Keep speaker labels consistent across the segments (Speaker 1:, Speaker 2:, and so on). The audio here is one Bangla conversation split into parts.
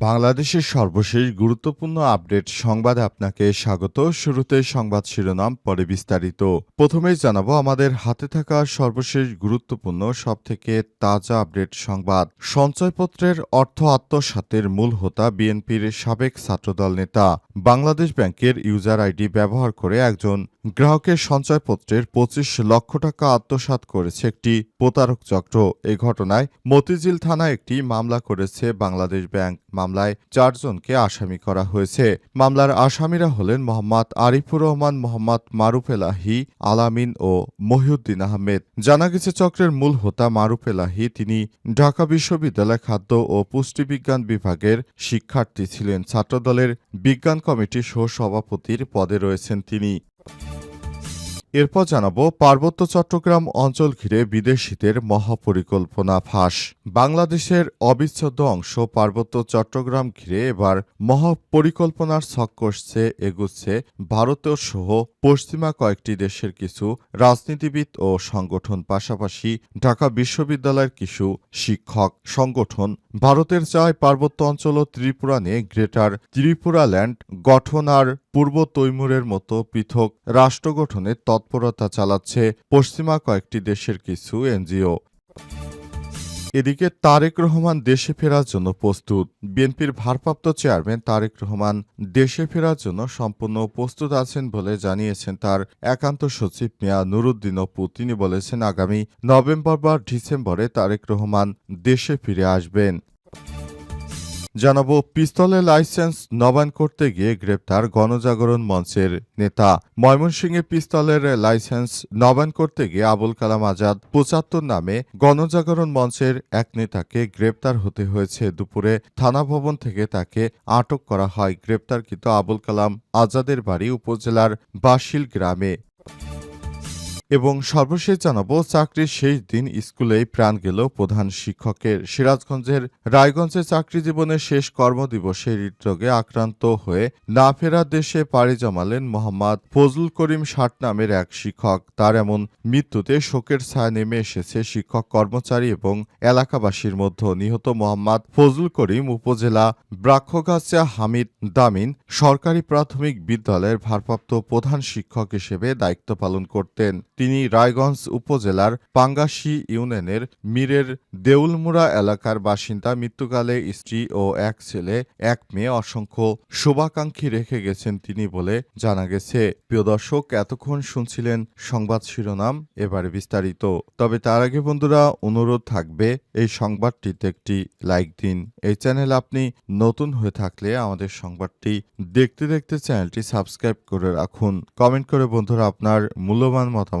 Speaker 1: বাংলাদেশের সর্বশেষ গুরুত্বপূর্ণ আপডেট সংবাদে আপনাকে স্বাগত। শুরুতে সংবাদ শিরোনাম, পরে বিস্তারিত। প্রথমেই জানাব, আমাদের হাতে থাকা সর্বশেষ গুরুত্বপূর্ণ, সবথেকে তাজা আপডেট সংবাদ। সঞ্চয়পত্রের অর্থ আত্মসাতের মূল হোতা বিএনপির সাবেক ছাত্রদল নেতা। বাংলাদেশ ব্যাংকের ইউজার আইডি ব্যবহার করে একজন গ্রাহকের সঞ্চয়পত্রের পঁচিশ লক্ষ টাকা আত্মসাৎ করেছে একটি প্রতারক চক্র। এ ঘটনায় মতিঝিল থানায় একটি মামলা করেছে বাংলাদেশ ব্যাংক। মামলায় চারজনকে আসামি করা হয়েছে। মামলার আসামিরা হলেন মোহাম্মদ আরিফুর রহমান, মোহাম্মদ মারুফ এলাহি আলামিন ও মহিউদ্দিন আহমেদ। জানা গেছে, চক্রের মূল হোতা মারুফ এলাহি তিনি ঢাকা বিশ্ববিদ্যালয় খাদ্য ও পুষ্টিবিজ্ঞান বিভাগের শিক্ষার্থী ছিলেন। ছাত্রদলের বিজ্ঞান কমিটির সহ সভাপতির পদে রয়েছেন তিনি। এরপর জানাব, পার্বত্য চট্টগ্রাম অঞ্চল ঘিরে বিদেশিদের মহাপরিকল্পনা ফাঁস। বাংলাদেশের অবিচ্ছেদ্য অংশ পার্বত্য চট্টগ্রাম ঘিরে এবার মহাপরিকল্পনার ছক কষছে, এগুচ্ছে ভারতীয় সহ পশ্চিমা কয়েকটি দেশের কিছু রাজনীতিবিদ ও সংগঠন, পাশাপাশি ঢাকা বিশ্ববিদ্যালয়ের কিছু শিক্ষক সংগঠন। ভারতের চায় পার্বত্য অঞ্চল ও ত্রিপুরা নিয়ে গ্রেটার ত্রিপুরা ল্যান্ড গঠন আর পূর্ব তৈমুরের মতো পৃথক রাষ্ট্র গঠনের তৎপরতা চালাচ্ছে পশ্চিমা কয়েকটি দেশের কিছু এনজিও। এদিকে তারেক রহমান দেশে ফেরার জন্য প্রস্তুত। বিএনপির ভারপ্রাপ্ত চেয়ারম্যান তারেক রহমান দেশে ফেরার জন্য সম্পূর্ণ প্রস্তুত আছেন বলে জানিয়েছেন তার একান্ত সচিব মিয়া নুরুদ্দিন অপু তিনি বলেছেন, আগামী নভেম্বর বা ডিসেম্বরে তারেক রহমান দেশে ফিরে আসবেন। জানাব পিস্তলের লাইসেন্স নবায়ন করতে গিয়ে গ্রেপ্তার গণজাগরণ মঞ্চের নেতা। ময়মনসিংহে পিস্তলের লাইসেন্স নবায়ন করতে গিয়ে আবুল কালাম আজাদ পঁচাত্তর নামে গণজাগরণ মঞ্চের এক নেতাকে গ্রেপ্তার হতে হয়েছে। দুপুরে থানা ভবন থেকে তাকে আটক করা হয়। গ্রেপ্তারকৃত আবুল কালাম আজাদের বাড়ি উপজেলার বাসিল গ্রামে। এবং সর্বশেষ জানাব, চাকরির শেষ দিন স্কুলেই প্রাণ গেল প্রধান শিক্ষকের। সিরাজগঞ্জের রায়গঞ্জে চাকরি জীবনের শেষ কর্মদিবসে হৃদরোগে আক্রান্ত হয়ে না ফেরার দেশে পাড়ি জমালেন মোহাম্মদ ফজলুল করিম ষাট নামের এক শিক্ষক। তার এমন মৃত্যুতে শোকের ছায়া নেমে এসেছে শিক্ষক, কর্মচারী এবং এলাকাবাসীর মধ্যে। নিহত মোহাম্মদ ফজলুল করিম উপজেলা ব্রাক্ষগাছা হামিদ দামিন সরকারি প্রাথমিক বিদ্যালয়ের ভারপ্রাপ্ত প্রধান শিক্ষক হিসেবে দায়িত্ব পালন করতেন। তিনি রায়গঞ্জ উপজেলার পাঙ্গাশি ইউনিয়নের মীরের দেউলমুড়া এলাকার বাসিন্দা, মৃত্যুকালে স্ত্রী ও এক ছেলে, এক মেয়ে অসংখ্য শুভাকাঙ্ক্ষী রেখে গেছেন তিনি বলে জানা গেছে। প্রিয় দর্শক, এতক্ষণ শুনছিলেন সংবাদ শিরোনাম, এবারে বিস্তারিত। তবে তার আগে বন্ধুরা, অনুরোধ থাকবে, এই সংবাদটিতে একটি লাইক দিন। এই চ্যানেল আপনি নতুন হয়ে থাকলে আমাদের সংবাদটি দেখতে দেখতে চ্যানেলটি সাবস্ক্রাইব করে রাখুন। কমেন্ট করে বন্ধুরা, আপনার মূল্যবান মতামত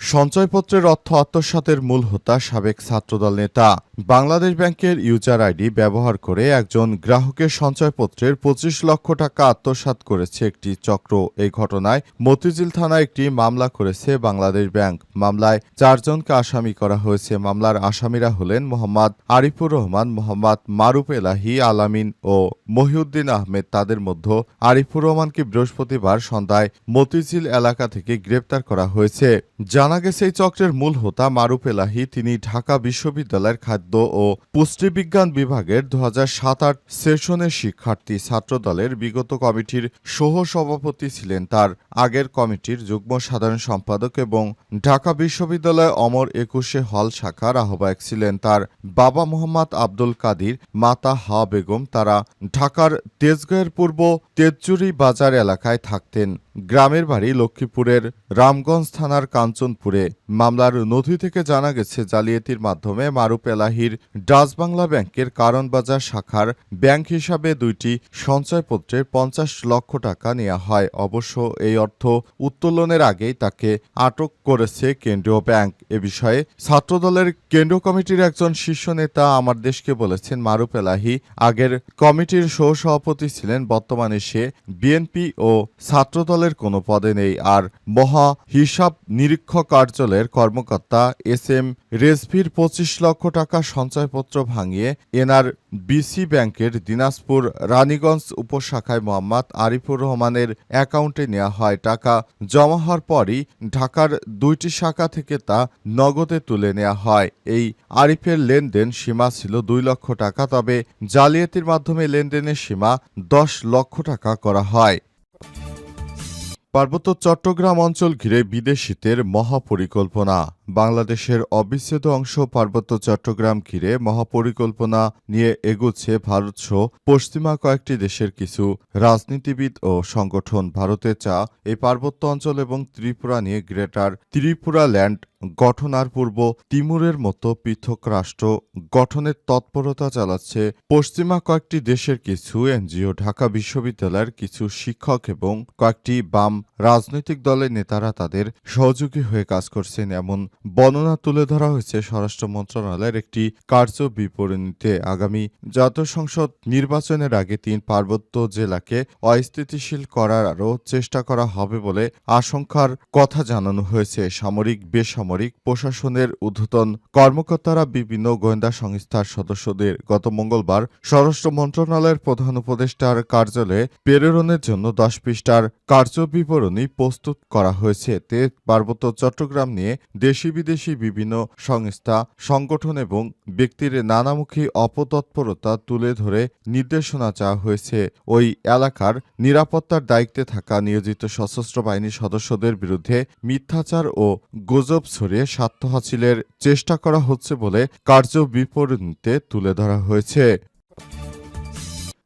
Speaker 1: সঞ্চয়পত্রের অর্থ আত্মসাতের মূল হোতা সাবেক ছাত্রদল নেতা। বাংলাদেশ ব্যাংকের ইউজার আইডি ব্যবহার করে একজন গ্রাহকের সঞ্চয়পত্রের পঁচিশ লক্ষ টাকা আত্মসাৎ করেছে একটি চক্র। এই ঘটনায় মতিঝিল থানায় একটি মামলা করেছে বাংলাদেশ ব্যাংক। মামলায় চারজনকে আসামি করা হয়েছে। মামলার আসামিরা হলেন মোহাম্মদ আরিফুর রহমান, মোহাম্মদ মারুফ এলাহি আলামিন ও মহিউদ্দিন আহমেদ তাদের মধ্যে আরিফুর রহমানকে বৃহস্পতিবার সন্ধ্যায় মতিঝিল এলাকা থেকে গ্রেপ্তার করা হয়েছে। জানা গেছে, এই চক্রের মূল হোতা মারুফ এলাহি। তিনি ঢাকা বিশ্ববিদ্যালয়ের খাদ্য ও পুষ্টিবিজ্ঞান বিভাগের দু সাত আট সেশনের শিক্ষার্থী ছাত্রদলের বিগত কমিটির সহ সভাপতি ছিলেন তার আগের কমিটির যুগ্ম সাধারণ সম্পাদক এবং ঢাকা বিশ্ববিদ্যালয় অমর একুশে হল শাখার আহ্বায়ক ছিলেন। তার বাবা মোহাম্মদ আব্দুল কাদির, মাতা হা বেগম, তারা ঢাকার তেজগাঁয়ের পূর্ব তেজচুরি বাজার এলাকায় থাকতেন। গ্রামের বাড়ি লক্ষ্মীপুরের রামগঞ্জ থানার কাঞ্চনপুরে। মামলার নথি থেকে জানা গেছে, জালিয়াতির মাধ্যমে মারুপ এলাহির ডাচ বাংলা ব্যাংকের কারণবাজার শাখার ব্যাংক হিসাবে দুইটি সঞ্চয়পত্রের পঞ্চাশ লক্ষ টাকা নেওয়া হয়। অবশ্য এই অর্থ উত্তোলনের আগেই তাকে আটক করেছে কেন্দ্রীয় ব্যাংক। এ বিষয়ে ছাত্রদলের কেন্দ্রীয় কমিটির একজন শীর্ষ নেতা আমার দেশকে বলেছেন, মারুপ এলাহি আগের কমিটির সহ সভাপতি ছিলেন। বর্তমানে সে বিএনপি ও ছাত্রদলের কোনো পদে নেই। আর মহা হিসাব নিরীক্ষক কার্যালয়ের কর্মকর্তা এস এম রেজভির পঁচিশ লক্ষ টাকা সঞ্চয়পত্র ভাঙিয়ে এনআর বিসি ব্যাংকের দিনাজপুর রানীগঞ্জ উপশাখায় মোহাম্মদ আরিফুর রহমানের অ্যাকাউন্টে নেওয়া হয় টাকা। জমা হওয়ার পরই ঢাকার দুইটি শাখা থেকে তা নগদে তুলে নেওয়া হয়। এই আরিফের লেনদেন সীমা ছিল দুই লক্ষ টাকা, তবে জালিয়াতির মাধ্যমে লেনদেনের সীমা দশ লক্ষ টাকা করা হয়। পার্বত্য চট্টগ্রাম অঞ্চল ঘিরে বিদেশিদের মহাপরিকল্পনা। বাংলাদেশের অবিচ্ছেদ্য অংশ পার্বত্য চট্টগ্রাম ঘিরে মহাপরিকল্পনা নিয়ে এগুচ্ছে ভারতসহ পশ্চিমা কয়েকটি দেশের কিছু রাজনীতিবিদ ও সংগঠন। ভারতের চা, এই পার্বত্য অঞ্চল এবং ত্রিপুরা নিয়ে গ্রেটার ত্রিপুরা ল্যান্ড গঠনার পূর্ব তিমুরের মতো পৃথক রাষ্ট্র গঠনের তৎপরতা চালাচ্ছে পশ্চিমা কয়েকটি দেশের কিছু এনজিও, ঢাকা বিশ্ববিদ্যালয়ের কিছু শিক্ষক এবং কয়েকটি বাম রাজনৈতিক দলের নেতারা তাদের সহযোগী হয়ে কাজ করছেন। এমন বর্ণনা তুলে ধরা হয়েছে স্বরাষ্ট্র মন্ত্রণালয়ের একটি কার্য বিবরণীতে। আগামী জাতীয় সংসদ নির্বাচনের আগে তিন পার্বত্য জেলাকে অস্থিতিশীল করার আরও চেষ্টা করা হবে বলে আশঙ্কার কথা জানানো হয়েছে। সামরিক, বেসামরিক প্রশাসনের ঊর্ধ্বতন কর্মকর্তারা বিভিন্ন গোয়েন্দা সংস্থার সদস্যদের গত মঙ্গলবার স্বরাষ্ট্র মন্ত্রণালয়ের প্রধান উপদেষ্টার কার্যালয়ে প্রেরণের জন্য দশ পৃষ্ঠার কার্য বিবরণী প্রস্তুত করা হয়েছে। তে পার্বত্য চট্টগ্রাম নিয়ে দেশি বিদেশি বিভিন্ন সংস্থা, সংগঠন এবং ব্যক্তির নানামুখী অপতৎপরতা তুলে ধরে নির্দেশনা চাওয়া হয়েছে। ওই এলাকার নিরাপত্তার দায়িত্বে থাকা নিয়োজিত সশস্ত্র বাহিনীর সদস্যদের বিরুদ্ধে মিথ্যাচার ও গুজব ছড়িয়ে স্বার্থ হাসিলের চেষ্টা করা হচ্ছে বলে কার্য বিপরীতে তুলে ধরা হয়েছে।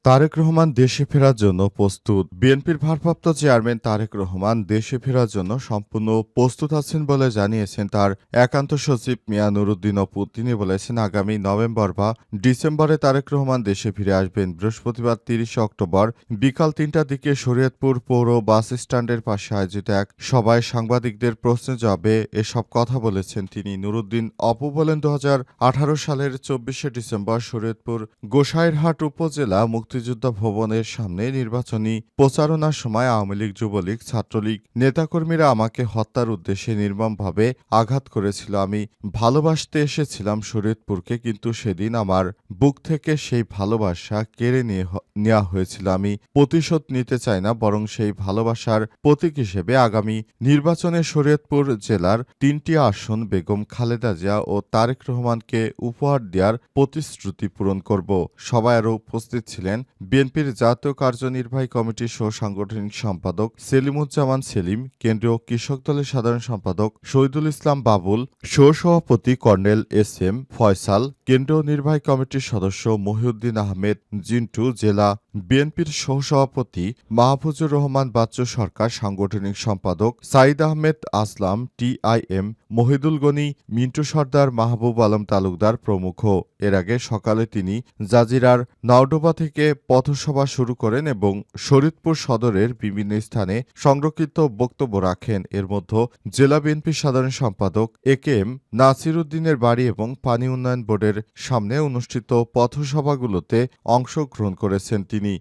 Speaker 1: তারেক রহমান দেশে ফেরার জন্য প্রস্তুত। বিএনপির ভারপ্রাপ্ত চেয়ারম্যান তারেক রহমান দেশে ফেরার জন্য সম্পূর্ণ প্রস্তুত আছেন বলে জানিয়েছেন তার একান্ত সচিব মিয়া নুরুদ্দিন অপু। তিনি বলেছেন, আগামী নভেম্বর বা ডিসেম্বরে তারেক রহমান দেশে ফিরে আসবেন। বৃহস্পতিবার তিরিশে অক্টোবর বিকাল তিনটার দিকে শরীয়তপুর পৌর বাস স্ট্যান্ডের পাশে আয়োজিত এক সভায় সাংবাদিকদের প্রশ্নে জবাবে এসব কথা বলেছেন তিনি। নুরুদ্দিন অপু বলেন দু হাজার আঠারো সালের চব্বিশে ডিসেম্বর শরীয়তপুর গোসাইরহাট উপজেলা মুক্তিযোদ্ধা ভবনের সামনে নির্বাচনী প্রচারণার সময় আওয়ামী লীগ, যুবলীগ, ছাত্রলীগ নেতাকর্মীরা আমাকে হত্যার উদ্দেশ্যে নির্মমভাবে আঘাত করেছিল। আমি ভালোবাসতে এসেছিলাম শরীয়তপুরকে, কিন্তু সেদিন আমার বুক থেকে সেই ভালোবাসা কেড়ে নিয়ে নেওয়া হয়েছিল। আমি প্রতিশোধ নিতে চাই না, বরং সেই ভালোবাসার প্রতীক হিসেবে আগামী নির্বাচনে শরীয়তপুর জেলার তিনটি আসন, বেগম খালেদা জিয়া ও তারেক রহমানকে উপহার দেওয়ার প্রতিশ্রুতি পূরণ করব। সবাই আরও উপস্থিত ছিলেন। বিএনপির জাতীয় কার্যনির্বাহী কমিটির সহ সাংগঠনিক সম্পাদক সেলিমুজ্জামান সেলিম, কেন্দ্রীয় কৃষক দলের সাধারণ সম্পাদক শহীদুল ইসলাম বাবুল সহ সভাপতি কর্নেল এস এম ফয়সাল কেন্দ্রীয় নির্বাহী কমিটির সদস্য মহিউদ্দিন আহমেদ জিন্টু জেলা বিএনপির সহসভাপতি মাহফুজুর রহমান বাচ্চু সরকার সাংগঠনিক সম্পাদক সাইদ আহমেদ আসলাম টিআইএম মহিদুল গনি মিন্টু সর্দার মাহবুব আলম তালুকদার প্রমুখ। এর আগে সকালে তিনি জাজিরার নাওডোবা থেকে পথসভা শুরু করেন এবং শরীদপুর সদরের বিভিন্ন স্থানে সংরক্ষিত বক্তব্য রাখেন। এর মধ্যে জেলা বিএনপির সাধারণ সম্পাদক এ কে এম নাসির উদ্দিনের বাড়ি এবং পানি উন্নয়ন বোর্ডের সামনে অনুষ্ঠিত পথসভাগুলোতে অংশগ্রহণ করেছেন তিনি।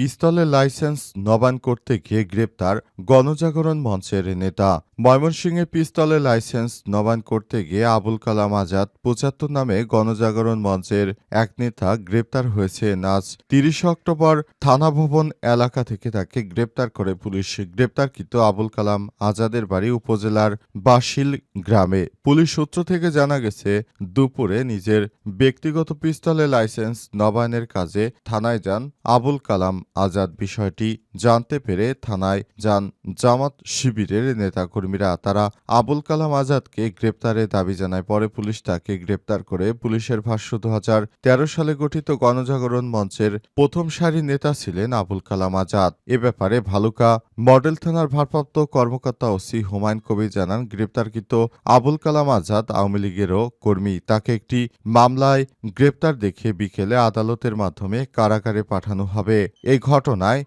Speaker 1: পিস্তলের লাইসেন্স নবায়ন করতে গিয়ে গ্রেপ্তার গণজাগরণ মঞ্চের নেতা। ময়মনসিংহে পিস্তলের লাইসেন্স নবায়ন করতে গিয়ে আবুল কালাম আজাদ পঁচাত্তর নামে গণজাগরণ মঞ্চের এক নেতা গ্রেপ্তার হয়েছে নাজ তিরিশে অক্টোবর থানা ভবন এলাকা থেকে তাকে গ্রেপ্তার করে পুলিশ। গ্রেপ্তারকৃত আবুল কালাম আজাদের বাড়ি উপজেলার বাসিল গ্রামে। পুলিশ সূত্র থেকে জানা গেছে, দুপুরে নিজের ব্যক্তিগত পিস্তলের লাইসেন্স নবায়নের কাজে থানায় যান আবুল কালাম আজাদ বিষয়টি জানতে পেরে থানায় যান জামাত শিবিরের নেতাকর্মীরা। তারা আবুল কালাম আজাদকে গ্রেপ্তারের দাবি জানায়। পরে পুলিশ তাকে গ্রেপ্তার করে পুলিশের ভাষ্য দু সালে গঠিত গণজাগরণ মঞ্চের প্রথম সারি নেতা ছিলেন আবুল কালাম আজাদ। এ ব্যাপারে ভালুকা মডেল থানার ভারপ্রাপ্ত কর্মকর্তা ওসি হুমায়ুন কবির জানান, গ্রেপ্তারকৃত আবুল কালাম আজাদ আওয়ামী লীগেরও কর্মী। তাকে একটি মামলায় গ্রেপ্তার দেখে বিকেলে আদালতের মাধ্যমে কারাগারে পাঠানো হবে। এই ঘটনায়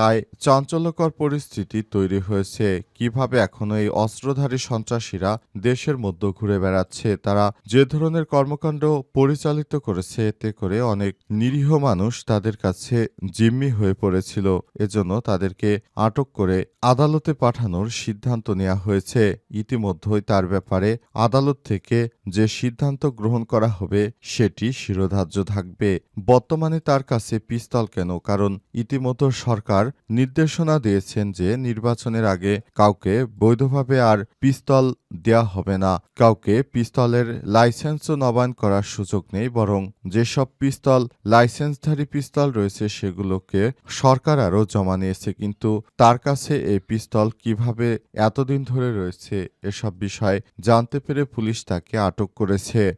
Speaker 1: এলাকায় চাঞ্চল্যকর পরিস্থিতি তৈরি হয়েছে। কীভাবে এখনও এই অস্ত্রধারী সন্ত্রাসীরা দেশের মধ্যে ঘুরে বেড়াচ্ছে, তারা যে ধরনের কর্মকাণ্ড পরিচালিত করেছে, এতে করে অনেক নিরীহ মানুষ তাদের কাছে জিম্মি হয়ে পড়েছিল। এজন্য তাদেরকে আটক করে আদালতে পাঠানোর সিদ্ধান্ত নেওয়া হয়েছে। ইতিমধ্যেই তার ব্যাপারে আদালত থেকে যে সিদ্ধান্ত গ্রহণ করা হবে, সেটি শিরোধার্য থাকবে। বর্তমানে তার কাছে পিস্তল কেন? কারণ ইতিমধ্যে সরকার নির্দেশনা দিয়েছেন যে নির্বাচনের আগে কাউকে বৈধভাবে আর পিস্তল দেয়া হবে না। কাউকে পিস্তলের লাইসেন্সও নবায়ন করার সুযোগ নেই, বরং যেসব পিস্তল, লাইসেন্সধারী পিস্তল রয়েছে সেগুলোকে সরকার আরও জমা নিয়েছে। কিন্তু তার কাছে এই পিস্তল কীভাবে এতদিন ধরে রয়েছে, এসব বিষয় জানতে পেরে পুলিশ তাকে আটক করেছে।